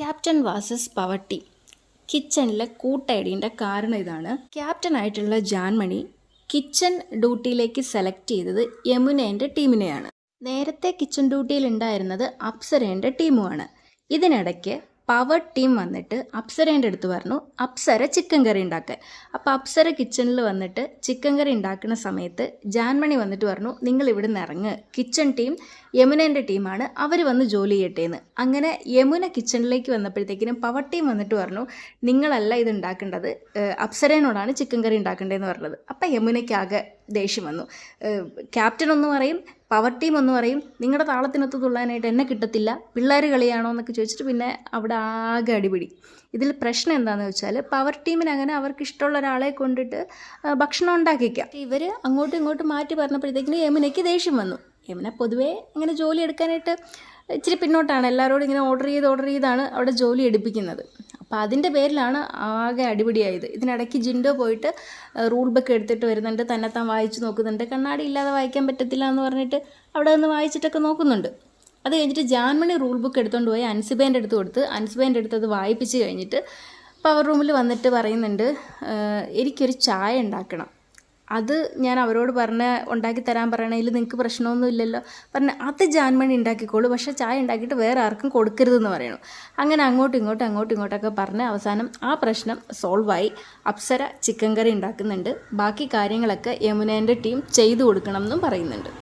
Captain വാസസ് power team കിച്ചണിലെ കൂട്ടയടീന്റെ കാരണം ഇതാണ്. ക്യാപ്റ്റൻ ആയിട്ടുള്ള ജാൻമണി കിച്ചൺ ഡ്യൂട്ടിയിലേക്ക് സെലക്ട് ചെയ്തത് യമുനേന്റെ ടീമിനെയാണ്. നേരത്തെ കിച്ചൺ ഡ്യൂട്ടിയിൽ ഉണ്ടായിരുന്നത് അപ്സരേന്റെ ടീമുമാണ്. ഇതിനിടയ്ക്ക് പവർ ടീം വന്നിട്ട് അപ്സരേന്റെ അടുത്ത് പറഞ്ഞു അപ്സര ചിക്കൻ കറി ഉണ്ടാക്കാൻ അപ്പോൾ അപ്സര കിച്ചണിൽ വന്നിട്ട് ചിക്കൻ കറി ഉണ്ടാക്കുന്ന സമയത്ത് ജാൻമണി വന്നിട്ട് പറഞ്ഞു നിങ്ങൾ ഇവിടെ നിന്ന് ഇറങ്ങ് കിച്ചൺ ടീം യമുനേന്റെ ടീമാണ് അവർ വന്ന് ജോലി ചെയ്യട്ടെ എന്ന് അങ്ങനെ യമുന കിച്ചണിലേക്ക് വന്നപ്പോഴത്തേക്കിനും പവർ ടീം വന്നിട്ട് പറഞ്ഞു നിങ്ങളല്ല ഇത് ഉണ്ടാക്കേണ്ടത് അപ്സരേനോടാണ് ചിക്കൻ കറി ഉണ്ടാക്കേണ്ടതെന്ന് പറഞ്ഞത്. അപ്പം യമുനയ്ക്കാകെ ദേഷ്യം വന്നു. ക്യാപ്റ്റൻ ഒന്ന് പറയും പവർ ടീം എന്ന് പറയും നിങ്ങളുടെ താളത്തിനൊത്ത് തുള്ളാനായിട്ട് എന്നെ കിട്ടത്തില്ല പിള്ളേർ കളിയാണോ? എന്നൊക്കെ ചോദിച്ചിട്ട് പിന്നെ അവിടെ ആകെ അടിപിടി. ഇതിൽ പ്രശ്നം എന്താണെന്ന് വെച്ചാൽ പവർ ടീമിന് അങ്ങനെ അവർക്ക് ഇഷ്ടമുള്ള ഒരാളെ കൊണ്ടിട്ട് ഭക്ഷണം ഉണ്ടാക്കിക്കാം. ഇവർ അങ്ങോട്ടും ഇങ്ങോട്ടും മാറ്റി പറഞ്ഞപ്പോഴത്തേക്കിന് യമുനയ്ക്ക് ദേഷ്യം വന്നു. യമുന പൊതുവേ ഇങ്ങനെ ജോലി എടുക്കാനായിട്ട് ഇച്ചിരി പിന്നോട്ടാണ്. എല്ലാവരോടും ഇങ്ങനെ ഓർഡർ ചെയ്ത് ഓർഡർ ചെയ്താണ് അവിടെ ജോലി എടുപ്പിക്കുന്നത്. അപ്പോൾ അതിന്റെ പേരിലാണ് ആകെ അടിപിടിയായത്. ഇതിനിടയ്ക്ക് ജിൻഡോ പോയിട്ട് റൂൾ ബുക്ക് എടുത്തിട്ട് വരുന്നുണ്ട്. തന്നെത്താൻ വായിച്ച് നോക്കുന്നുണ്ട്. കണ്ണാടി ഇല്ലാതെ വായിക്കാൻ പറ്റത്തില്ല എന്ന് പറഞ്ഞിട്ട് അവിടെ നിന്ന് വായിച്ചിട്ടൊക്കെ നോക്കുന്നുണ്ട്. അത് കഴിഞ്ഞിട്ട് ജാൻമണി റൂൾ ബുക്ക് എടുത്തുകൊണ്ട് പോയി അൻസിബേന്റെ അടുത്ത് കൊടുത്ത് അൻസിബേന്റെ അടുത്ത് അത് വായിപ്പിച്ച് കഴിഞ്ഞിട്ട് പവർ റൂമിൽ വന്നിട്ട് പറയുന്നുണ്ട് "ഏഹ്, എനിക്കൊരു ചായ ഉണ്ടാക്കണം. അത് ഞാൻ അവരോട് പറഞ്ഞ ഉണ്ടാക്കി തരാൻ പറയണതിൽ നിങ്ങൾക്ക് പ്രശ്നമൊന്നും ഇല്ലല്ലോ. പറഞ്ഞ അത് ജാൻമണി ഉണ്ടാക്കിക്കോളൂ പക്ഷേ ചായ ഉണ്ടാക്കിയിട്ട് വേറെ ആർക്കും കൊടുക്കരുതെന്ന് പറയണു. അങ്ങനെ അങ്ങോട്ടും ഇങ്ങോട്ടും അങ്ങോട്ടും ഇങ്ങോട്ടൊക്കെ പറഞ്ഞ് അവസാനം ആ പ്രശ്നം സോൾവായി. അപ്സര ചിക്കൻ കറി ഉണ്ടാക്കുന്നുണ്ട്. ബാക്കി കാര്യങ്ങളൊക്കെ യമുനേന്റെ ടീം ചെയ്തു കൊടുക്കണം എന്നും പറയുന്നുണ്ട്.